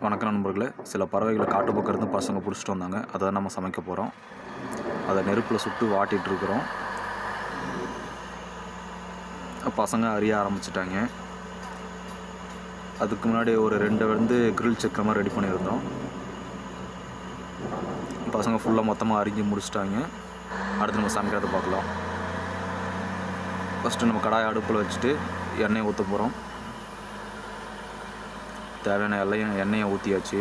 வணக்கம் நண்பர்களே. சில பறவைகளை காட்டு பக்கம் பசங்க பிடிச்சிட்டு வந்தாங்க. அதை நம்ம சமைக்க போகிறோம் அதை நெருப்பில் சுட்டு வாட்டிட்டு இருக்கிறோம். பசங்க அறிய ஆரம்பிச்சிட்டாங்க. அதுக்கு முன்னாடி ஒரு ரெண்டு வந்து கிரில் சிக்கன் மாதிரி ரெடி பண்ணியிருந்தோம். பசங்க ஃபுல்லாக மொத்தமாக அறிஞ்சு முடிச்சிட்டாங்க. அடுத்து நம்ம சமைக்கிறத பார்க்கலாம். ஃபஸ்ட்டு நம்ம கடாயை அடுப்பில் வச்சுட்டு எண்ணெய் ஊற்ற போகிறோம் தேவையான எல்லையும் எண்ணெயை ஊற்றியாச்சு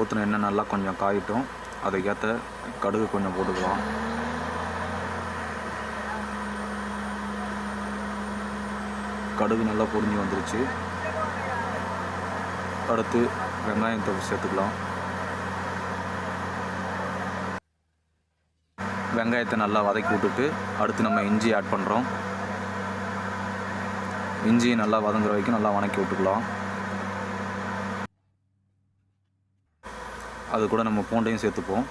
ஊற்றின எண்ணெய் நல்லா கொஞ்சம் காயிட்டும். அதுக்கேற்ற கடுகு கொஞ்சம் போட்டுக்கலாம். கடுகு நல்லா பொரிஞ்சு வந்துருச்சு. அடுத்து வெங்காயம் தொகுப்பு சேர்த்துக்கலாம். வெங்காயத்தை நல்லா வதக்கி விட்டுட்டு அடுத்து நம்ம இஞ்சி ஆட் பண்ணுறோம் இஞ்சி நல்லா வதங்குற வரைக்கும் நல்லா வதக்கி விட்டுக்கலாம். அது கூட நம்ம பூண்டையும் சேர்த்துப்போம்.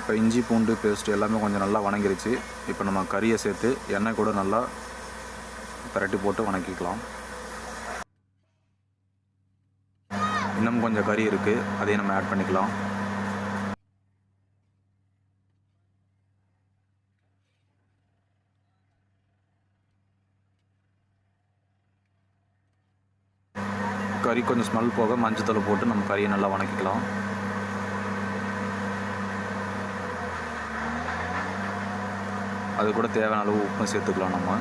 இப்போ இஞ்சி பூண்டு பேஸ்ட் எல்லாமே கொஞ்சம் நல்லா வணங்கிருச்சு. இப்போ நம்ம கறியை சேர்த்து எண்ணெய் கூட நல்லா பிரட்டி போட்டு வணக்கிக்கலாம். இன்னும் கொஞ்சம் கறி இருக்குது அதையும் நம்ம ஆட் பண்ணிக்கலாம். கறி கொஞ்சம் ஸ்மெல் போக மஞ்சத்தூள் போட்டு நம்ம கறியை நல்லா வணக்கிக்கலாம். அது கூட தேவையான அளவு உப்பும் சேர்த்துக்கலாம் நம்ம.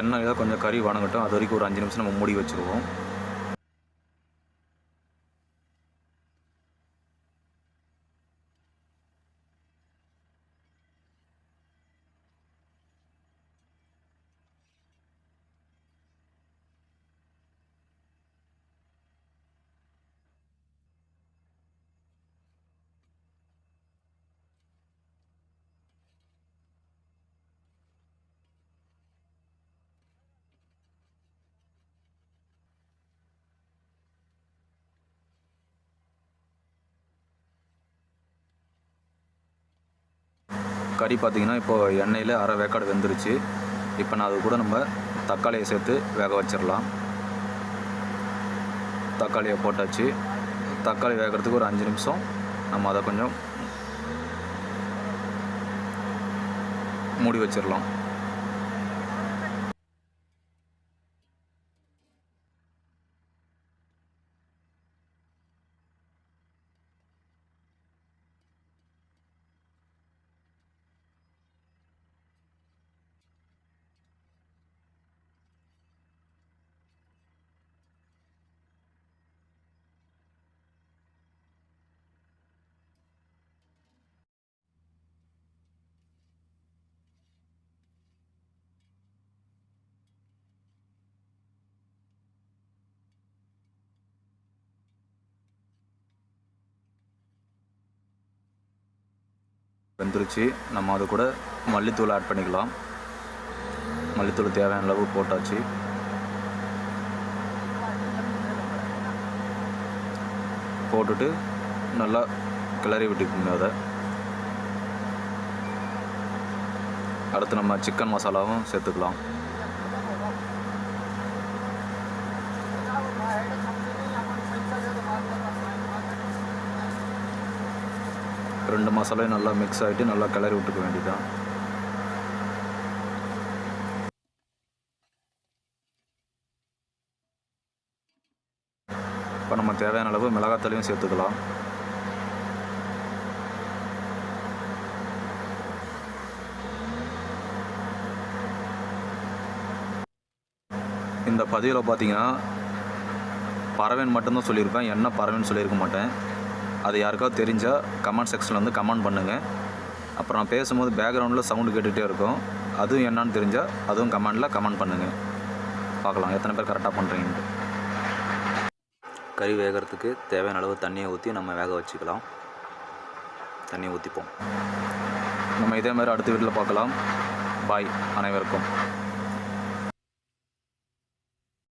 எண்ணெயில் கொஞ்சம் கறி வணங்கட்டும். அது வரைக்கும் ஒரு அஞ்சு நிமிஷம் நம்ம மூடி வச்சுருவோம். கறி பார்த்தீங்கன்னா இப்போ எண்ணெயில் அரை வேக்காடு வெந்துருச்சு. இப்போ நான் அது கூட நம்ம தக்காளியை சேர்த்து வேக வச்சிடலாம். தக்காளியை போட்டாச்சு. தக்காளி வேகிறதுக்கு ஒரு அஞ்சு நிமிஷம். நம்ம அதை கொஞ்சம் மூடி வச்சிடலாம். வெந்துருச்சு. நம்ம அது கூட மல்லித்தூள் ஆட் பண்ணிக்கலாம். மல்லித்தூள் தேவையான அளவு போட்டாச்சு. போட்டுட்டு நல்லா கிளறி விட்டுக்கோங்க அதை. அடுத்து நம்ம சிக்கன் மசாலாவும் சேர்த்துக்கலாம். ரெண்டு மசாலையும் நல்லா மிக்ஸ் ஆகிட்டு நல்லா கிளறி விட்டுக்க வேண்டியதான் இப்போ நம்ம தேவையான அளவு மிளகாத்தலையும் சேர்த்துக்கலாம். இந்த பதிவில் பார்த்தீங்கன்னா பறவைன்னு மட்டும்தான் சொல்லியிருப்பேன். என்ன பறவைன்னு சொல்லியிருக்க மாட்டேன். அது யாருக்காவது தெரிஞ்சால் கமெண்ட் செக்ஷனில் வந்து கமெண்ட் பண்ணுங்கள் அப்புறம் நான் பேசும்போது பேக்ரவுண்டில் சவுண்டு கேட்டுகிட்டே இருக்கும். அதுவும் என்னன்னு தெரிஞ்சால் அதுவும் கமெண்டில் கமெண்ட் பண்ணுங்கள் பார்க்கலாம் எத்தனை பேர் கரெக்டாக பண்ணுறீங்கன்ட்டு கறி வேகிறதுக்கு தேவையான அளவு தண்ணியை ஊற்றி நம்ம வேக வச்சுக்கலாம். தண்ணியை ஊற்றிப்போம் நம்ம இதே மாதிரி அடுத்த வீட்டில் பார்க்கலாம். பாய் அனைவருக்கும்.